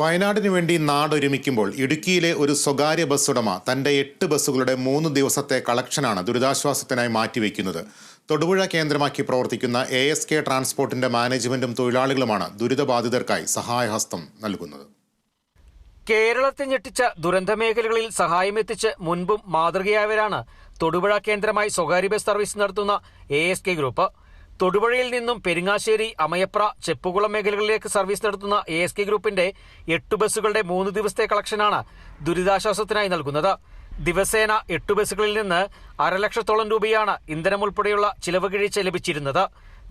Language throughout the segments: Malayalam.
വയനാടിനു വേണ്ടി നാടൊരുമിക്കുമ്പോൾ ഇടുക്കിയിലെ ഒരു സ്വകാര്യ ബസ് ഉടമ തന്റെ എട്ട് ബസ്സുകളുടെ മൂന്ന് ദിവസത്തെ കളക്ഷനാണ് ദുരിതാശ്വാസത്തിനായി മാറ്റിവെക്കുന്നത്. തൊടുപുഴ കേന്ദ്രമാക്കി പ്രവർത്തിക്കുന്ന എ എസ് കെ ട്രാൻസ്പോർട്ടിന്റെ മാനേജ്മെന്റും തൊഴിലാളികളുമാണ് ദുരിതബാധിതർക്കായി സഹായഹസ്തം നൽകുന്നത്. കേരളത്തെ ഞെട്ടിച്ച ദുരന്തമേഖലകളിൽ സഹായമെത്തിച്ച് മുൻപും മാതൃകയായവരാണ് തൊടുപുഴ കേന്ദ്രമായി സ്വകാര്യ ബസ് സർവീസ് നടത്തുന്ന എ എസ് കെ ഗ്രൂപ്പ് തൊടുപുഴയിൽ നിന്നും പെരിങ്ങാശ്ശേരി അമയപ്ര ചെപ്പുകുളം മേഖലകളിലേക്ക് സർവീസ് നടത്തുന്ന എ എസ് കെ ഗ്രൂപ്പിന്റെ എട്ട് ബസ്സുകളുടെ മൂന്ന് ദിവസത്തെ കളക്ഷനാണ് ദുരിതാശ്വാസത്തിനായി നൽകുന്നത്. ദിവസേന എട്ട് ബസ്സുകളിൽ നിന്ന് അരലക്ഷത്തോളം രൂപയാണ് ഇന്ധനം ഉൾപ്പെടെയുള്ള ചിലവ് കിഴിച്ച് ലഭിച്ചിരുന്നത്.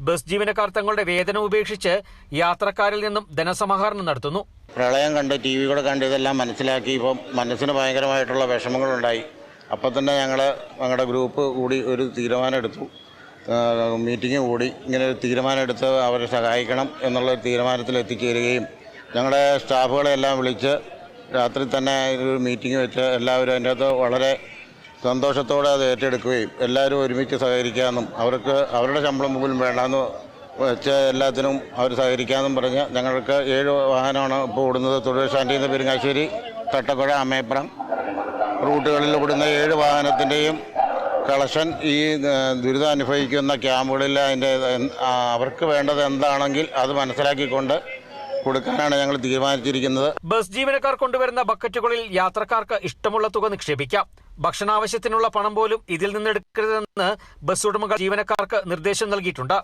ബസ് ജീവനക്കാർ തങ്ങളുടെ വേതനം ഉപേക്ഷിച്ച് യാത്രക്കാരിൽ നിന്നും ധനസമാഹരണം നടത്തുന്നു. പ്രളയം കണ്ട് ടി വികൾ കണ്ട് ഇതെല്ലാം മനസ്സിലാക്കി ഇപ്പം മനസ്സിന് ഭയങ്കരമായിട്ടുള്ള വിഷമങ്ങളുണ്ടായി. അപ്പം തന്നെ ഞങ്ങൾ ഞങ്ങളുടെ ഗ്രൂപ്പ് കൂടി ഒരു തീരുമാനം എടുത്തു മീറ്റിംഗ് കൂടി ഇങ്ങനെ ഒരു തീരുമാനം എടുത്ത് അവരെ സഹായിക്കണം എന്നുള്ള ഒരു തീരുമാനത്തിൽ എത്തിച്ചേരുകയും ഞങ്ങളുടെ സ്റ്റാഫുകളെ എല്ലാം വിളിച്ച് രാത്രി തന്നെ ഒരു മീറ്റിംഗ് വെച്ച് എല്ലാവരും അതിന്റെ അകത്ത് വളരെ സന്തോഷത്തോടെ അത് ഏറ്റെടുക്കുകയും എല്ലാവരും ഒരുമിച്ച് സഹകരിക്കാമെന്നും അവർക്ക് അവരുടെ ശമ്പളം പോലും വേണ്ടാന്ന് വെച്ച് എല്ലാത്തിനും അവർ സഹകരിക്കാമെന്നും പറഞ്ഞ് ഞങ്ങൾക്ക് ഏഴ് വാഹനമാണ് ഇപ്പോൾ ഓടുന്നത്. സ്റ്റാൻഡിൽ നിന്ന് പെരുങ്ങാശ്ശേരി തട്ടക്കുഴ അമ്മയപ്പുറം റൂട്ടുകളിൽ ഓടുന്ന ഏഴ് വാഹനത്തിന്റെയും കളക്ഷൻ ഈ ദുരിതമനുഭവിക്കുന്ന ക്യാമ്പുകളിൽ അതിന്റെ അവർക്ക് വേണ്ടത് എന്താണെങ്കിൽ അത് മനസ്സിലാക്കിക്കൊണ്ട് കൊടുക്കാനാണ് ഞങ്ങൾ തീരുമാനിച്ചിരിക്കുന്നത്. ബസ് ജീവനക്കാർ കൊണ്ടുവരുന്ന ബക്കറ്റുകളിൽ യാത്രക്കാർക്ക് ഇഷ്ടമുള്ള തുക നിക്ഷേപിക്കാം. ഭക്ഷണാവശ്യത്തിനുള്ള പണം പോലും ഇതിൽ നിന്ന് എടുക്കരുതെന്ന് ബസ് ഉടമകൾ ജീവനക്കാർക്ക് നിർദ്ദേശം നൽകിയിട്ടുണ്ട്.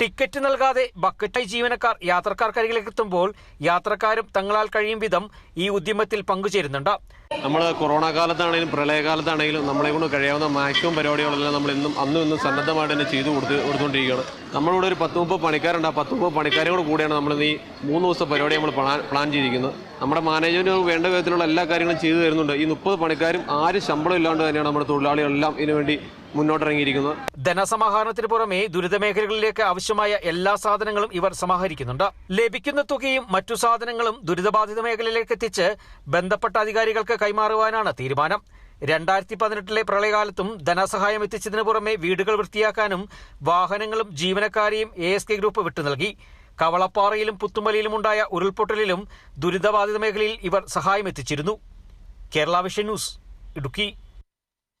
ടിക്കറ്റ് നൽകാതെ ബക്കറ്റായി ജീവനക്കാർ യാത്രക്കാർക്കരികിലേക്ക് എത്തുമ്പോൾ യാത്രക്കാരും തങ്ങളാൽ കഴിയും വിധം ഈ ഉദ്യമത്തിൽ പങ്കുചേരുന്നുണ്ട്. നമ്മൾ കൊറോണ കാലത്താണെങ്കിലും പ്രളയകാലത്താണെങ്കിലും നമ്മളെ കൊണ്ട് കഴിയാവുന്ന മാക്സിമം പരിപാടികളെല്ലാം നമ്മൾ ഇന്നും അന്നും ഇന്നും സന്നദ്ധമായിട്ട് തന്നെ ചെയ്തു കൊടുത്ത് കൊടുത്തുകൊണ്ടിരിക്കുകയാണ് നമ്മളിവിടെ ഒരു പത്ത് മുപ്പത് പണിക്കാരുണ്ട്. ആ പത്ത് മുപ്പത് പണിക്കാരോട് കൂടിയാണ് നമ്മൾ ഈ മൂന്ന് ദിവസത്തെ പരിപാടി നമ്മൾ പ്ലാൻ പ്ലാൻ ചെയ്തിരിക്കുന്നത്. നമ്മുടെ മാനേജ്മെന്റ് വേണ്ട വിധത്തിലുള്ള എല്ലാ കാര്യങ്ങളും ചെയ്തു തരുന്നുണ്ട്. ഈ മുപ്പത് പണിക്കാരും ആരും ശമ്പളം ഇല്ലാണ്ട് തന്നെയാണ് നമ്മുടെ തൊഴിലാളികളെല്ലാം ഇതിനു വേണ്ടി മുന്നോട്ടിറങ്ങിയിരിക്കുന്നത് ധനസമാഹരണത്തിന് പുറമെ ദുരിതമേഖലകളിലേക്ക് ആവശ്യമായ എല്ലാ സാധനങ്ങളും ഇവർ സമാഹരിക്കുന്നുണ്ട്. ലഭിക്കുന്ന തുകയും മറ്റു സാധനങ്ങളും ദുരിതബാധിത മേഖലയിലേക്ക് എത്തിച്ച് ബന്ധപ്പെട്ട അധികാരികൾക്ക് കൈമാറുവാനാണ് തീരുമാനം. രണ്ടായിരത്തി പതിനെട്ടിലെ പ്രളയകാലത്തും ധനസഹായം എത്തിച്ചതിന് പുറമെ വീടുകൾ വൃത്തിയാക്കാനും വാഹനങ്ങളും ജീവനക്കാരെയും എ എസ് കെ ഗ്രൂപ്പ് വിട്ടു നൽകി. കവളപ്പാറയിലും പുത്തുമലയിലും ഉണ്ടായ ഉരുൾപൊട്ടലിലും ദുരിതബാധിത മേഖലയിൽ ഇവർ സഹായം എത്തിച്ചിരുന്നു. Kerala Vision News Idukki.